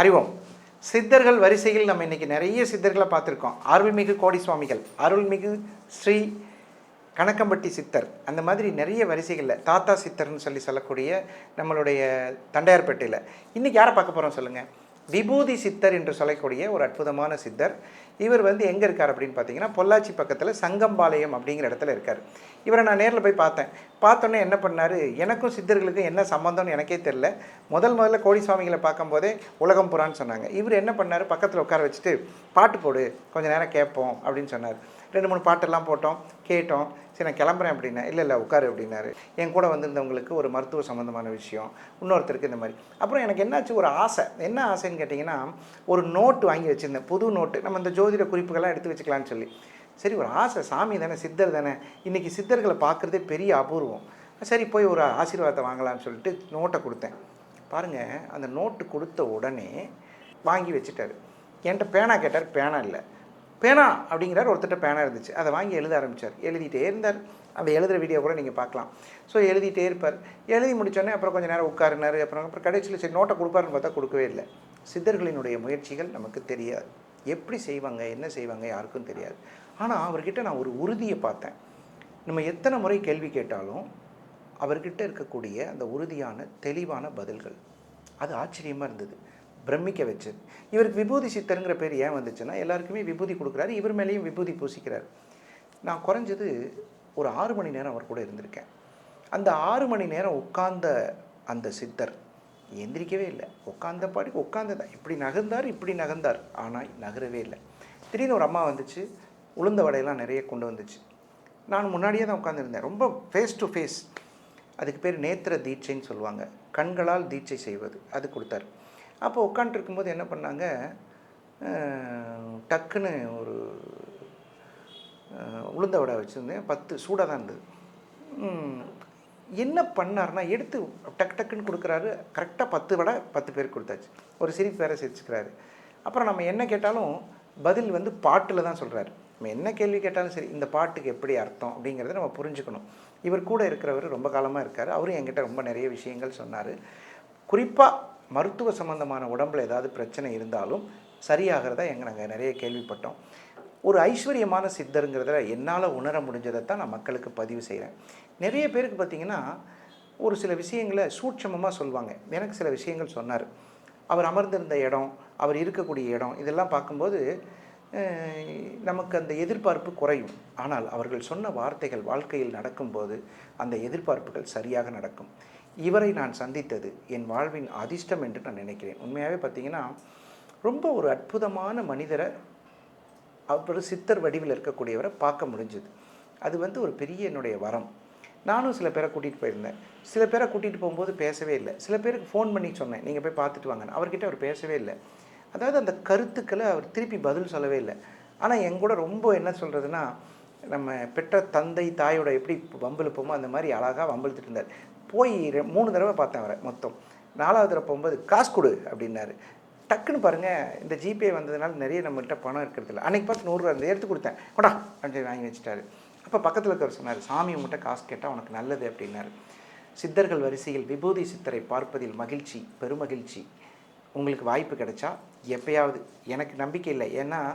அறிவோம். சித்தர்கள் வரிசையில் நம்ம இன்றைக்கி நிறைய சித்தர்களை பார்த்துருக்கோம். அருள்மிகு கோடி சுவாமிகள் அருள்மிகு ஸ்ரீ கணக்கம்பட்டி சித்தர் அந்த மாதிரி நிறைய வரிசைகளில் தாத்தா சித்தர்னு சொல்லி சொல்லக்கூடிய நம்மளுடைய தண்டையார்பேட்டையில். இன்றைக்கி யாரை பார்க்க போகிறோம் சொல்லுங்கள் விபூதி சித்தர் என்று சொல்லக்கூடிய ஒரு அற்புதமான சித்தர். இவர் வந்து எங்கே இருக்கார் அப்படின்னு பார்த்தீங்கன்னா பொள்ளாச்சி பக்கத்தில் சங்கம்பாளையம் அப்படிங்கிற இடத்துல இருக்கார். இவரை நான் நேரில் போய் பார்த்தேன். பார்த்தோன்னே என்ன பண்ணார்? எனக்கும் சித்தர்களுக்கும் என்ன சம்மந்தம்னு எனக்கே தெரில முதல் முதல்ல கோடி சுவாமிகளை பார்க்கும்போதே உலகம் புறான்னு சொன்னாங்க. இவர் என்ன பண்ணார்? பக்கத்தில் உட்கார வச்சுட்டு பாட்டு போடு கொஞ்சம் நேரம் கேட்போம் அப்படின்னு சொன்னார். ரெண்டு மூணு பாட்டெல்லாம் போட்டோம் கேட்டோம். சரி நான் கிளம்புறேன் அப்படின்னா இல்லை இல்லை உட்காரு அப்படின்னாரு. என் கூட வந்திருந்தவங்களுக்கு ஒரு மருத்துவ சம்மந்தமான விஷயம் இன்னொருத்தருக்கு இந்த மாதிரி. அப்புறம் எனக்கு என்னாச்சு ஒரு ஆசை. என்ன ஆசைன்னு கேட்டிங்கன்னா ஒரு நோட்டு வாங்கி வச்சுருந்தேன். புது நோட்டு. நம்ம இந்த ஜோதிட குறிப்புகள்லாம் எடுத்து வச்சுக்கலான்னு சொல்லி. சரி ஒரு ஆசை. சாமி தானே சித்தர் தானே. இன்றைக்கி சித்தர்களை பார்க்குறதே பெரிய அபூர்வம். சரி போய் ஒரு ஆசீர்வாதத்தை வாங்கலாம்னு சொல்லிட்டு நோட்டை கொடுத்தேன். பாருங்கள் அந்த நோட்டு கொடுத்த உடனே வாங்கி வச்சுட்டாரு. என்கிட்ட பேனா கேட்டார். பேனா இல்லை. பேனா அப்படிங்கிறார். ஒருத்தட்ட பேனா இருந்துச்சு. அதை வாங்கி எழுத ஆரம்பித்தார் எழுதிட்டே இருந்தார். அந்த எழுதுகிற வீடியோ கூட நீங்கள் பார்க்கலாம். ஸோ எழுதிட்டே இருப்பார். எழுதி முடித்தோடனே அப்புறம் கொஞ்சம் நேரம் உட்காருனாரு. அப்புறம் அப்புறம் கடைசியில் சரி நோட்டை கொடுப்பாருன்னு பார்த்தா கொடுக்கவே இல்லை. சித்தர்களினுடைய முயற்சிகள் நமக்கு தெரியாது. எப்படி செய்வாங்க என்ன செய்வாங்க யாருக்கும் தெரியாது. ஆனால் அவர்கிட்ட நான் ஒரு உறுதியை பார்த்தேன். நம்ம எத்தனை முறை கேள்வி கேட்டாலும் அவர்கிட்ட இருக்கக்கூடிய அந்த உறுதியான தெளிவான பதில்கள். அது ஆச்சரியமாக இருந்தது. பிரமிக்க வச்சது. இவருக்கு விபூதி சித்தருங்கிற பேர் ஏன் வந்துச்சுன்னா எல்லாருக்குமே விபூதி கொடுக்குறாரு இவர் மேலேயும் விபூதி பூசிக்கிறார். நான் குறைஞ்சது ஒரு ஆறு மணி நேரம் அவர் கூட இருந்திருக்கேன். அந்த ஆறு மணி நேரம் உட்கார்ந்த அந்த சித்தர் எந்திரிக்கவே இல்லை. உட்காந்த பாடி உட்கார்ந்ததான் இப்படி நகர்ந்தார் இப்படி நகர்ந்தார். ஆனால் நகரவே இல்லை. திடீர்னு ஒரு அம்மா வந்துச்சு உளுந்த வடையெல்லாம் நிறைய கொண்டு வந்துச்சு. நான் முன்னாடியே தான் உட்காந்துருந்தேன் ரொம்ப ஃபேஸ் டு ஃபேஸ் அதுக்கு பேர் நேத்திர தீட்சைன்னு சொல்லுவாங்க. கண்களால் தீட்சை செய்வது. அது கொடுத்தாரு. அப்போ உட்காண்ட்ருக்கும்போது என்ன பண்ணாங்க? டக்குன்னு ஒரு உளுந்த வடை வச்சுருந்தேன். பத்து சூடாக தான் இருந்தது. என்ன பண்ணார்னா எடுத்து டக்கு டக்குன்னு கொடுக்குறாரு. கரெக்டாக பத்து வடை பத்து பேருக்கு கொடுத்தாச்சு. ஒரு சிரிப்பு வேற சிரிச்சுக்கிறாரு. அப்புறம் நம்ம என்ன கேட்டாலும் பதில் வந்து பாட்டில் தான் சொல்கிறாரு நம்ம என்ன கேள்வி கேட்டாலும் சரி இந்த பாட்டுக்கு எப்படி அர்த்தம் அப்படிங்கிறத நம்ம புரிஞ்சுக்கணும். இவர் கூட இருக்கிறவர் ரொம்ப காலமாக இருக்கார். அவரும் என்கிட்ட ரொம்ப நிறைய விஷயங்கள் சொன்னார். குறிப்பாக மருத்துவ சம்பந்தமான உடம்புல ஏதாவது பிரச்சனை இருந்தாலும் சரியாகிறதா எங்கள் நாங்கள் நிறைய கேள்விப்பட்டோம். ஒரு ஐஸ்வர்யமான சித்தருங்கிறத என்னால் உணர முடிஞ்சதை தான் நான் மக்களுக்கு பதிவு செய்கிறேன் நிறைய பேருக்கு பார்த்தீங்கன்னா ஒரு சில விஷயங்களை சூட்சமமாக சொல்லுவாங்க எனக்கு சில விஷயங்கள் சொன்னார். அவர் அமர்ந்திருந்த இடம் அவர் இருக்கக்கூடிய இடம் இதெல்லாம் பார்க்கும்போது நமக்கு அந்த எதிர்பார்ப்பு குறையும். ஆனால் அவர்கள் சொன்ன வார்த்தைகள் வாழ்க்கையில் நடக்கும்போது அந்த எதிர்பார்ப்புகள் சரியாக நடக்கும். இவரை நான் சந்தித்தது என் வாழ்வின் அதிர்ஷ்டம் என்று நான் நினைக்கிறேன். உண்மையாகவே பார்த்தீங்கன்னா ரொம்ப ஒரு அற்புதமான மனிதரை அவர் சித்தர் வடிவில் இருக்கக்கூடியவரை பார்க்க முடிஞ்சுது. அது வந்து ஒரு பெரிய என்னுடைய வரம். நானும் சில பேரை கூட்டிகிட்டு போயிருந்தேன். சில பேரை கூட்டிகிட்டு போகும்போது பேசவே இல்லை. சில பேருக்கு ஃபோன் பண்ணி சொன்னேன். நீங்கள் போய் பார்த்துட்டு வாங்க அவர்கிட்ட அவர் பேசவே இல்லை. அதாவது அந்த கருத்துக்களை அவர் திருப்பி பதில் சொல்லவே இல்லை. ஆனால் என் கூட ரொம்ப என்ன சொல்கிறதுனா நம்ம பெற்ற தந்தை தாயோட எப்படி வம்பிழுப்போமோ அந்த மாதிரி அழகாக வம்பிழுத்துட்டு இருந்தார். போய் ரெ- மூணு தடவை பார்த்தேன் அவரை மொத்தம். நாலாவது தடவை போகும்போது காசு கொடு அப்படின்னாரு. டக்குன்னு பாருங்கள் இந்த ஜிபே வந்ததுனால நிறைய நம்மகிட்ட பணம் இருக்கிறது இல்லை. அன்றைக்கி பார்த்து நூறுரூவா இருந்தது எடுத்து கொடுத்தேன். கொடா அப்படின்னு சொல்லி வாங்கி வச்சுட்டாரு. அப்போ பக்கத்தில் இருக்கிறவர் சொன்னார் சாமி உங்கள்கிட்ட காசு கேட்டால் உனக்கு நல்லது அப்படின்னாரு. சித்தர்கள் வரிசையில் விபூதி சித்தரை பார்ப்பதில் மகிழ்ச்சி பெருமகிழ்ச்சி. உங்களுக்கு வாய்ப்பு கிடைச்சா எப்பயாவது எனக்கு நம்பிக்கை இல்லை. ஏன்னா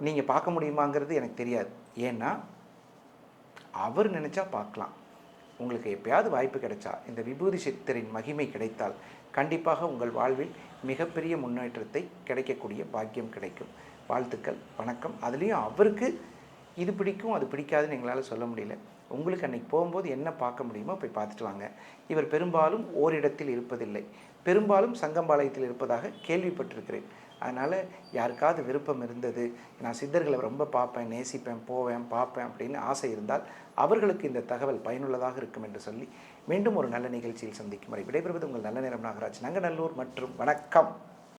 நீங்கள் பார்க்க முடியுமாங்கிறது எனக்கு தெரியாது. ஏன்னா அவர் நினச்சா பார்க்கலாம். உங்களுக்கு எப்பயாவது வாய்ப்பு கிடைச்சா இந்த விபூதி சித்தரின் மகிமை கிடைத்தால் கண்டிப்பாக உங்கள் வாழ்வில் மிகப்பெரிய முன்னேற்றத்தை கிடைக்கக்கூடிய பாக்கியம் கிடைக்கும். வாழ்த்துக்கள் வணக்கம். அதுலேயும் அவருக்கு இது பிடிக்கும் அது பிடிக்காதுன்னு எங்களால் சொல்ல முடியல. உங்களுக்கு அன்னைக்கு போகும்போது என்ன பார்க்க முடியுமோ போய் பார்த்துட்டு வாங்க. இவர் பெரும்பாலும் ஓரிடத்தில் இருப்பதில்லை. பெரும்பாலும் சங்கம்பாளையத்தில் இருப்பதாக கேள்விப்பட்டிருக்கிறேன். அதனால் யாருக்காவது விருப்பம் இருந்தது நான் சித்தர்களை ரொம்ப பார்ப்பேன் நேசிப்பேன் போவேன் பார்ப்பேன் அப்படின்னு ஆசை இருந்தால் அவர்களுக்கு இந்த தகவல் பயனுள்ளதாக இருக்கும் என்று சொல்லி மீண்டும் ஒரு நல்ல நிகழ்ச்சியில் சந்திக்கும் வரை விடைபெறுவது உங்கள் நல்ல நேரம் நாகராஜ் நங்கநல்லூர் மற்றும் வணக்கம்.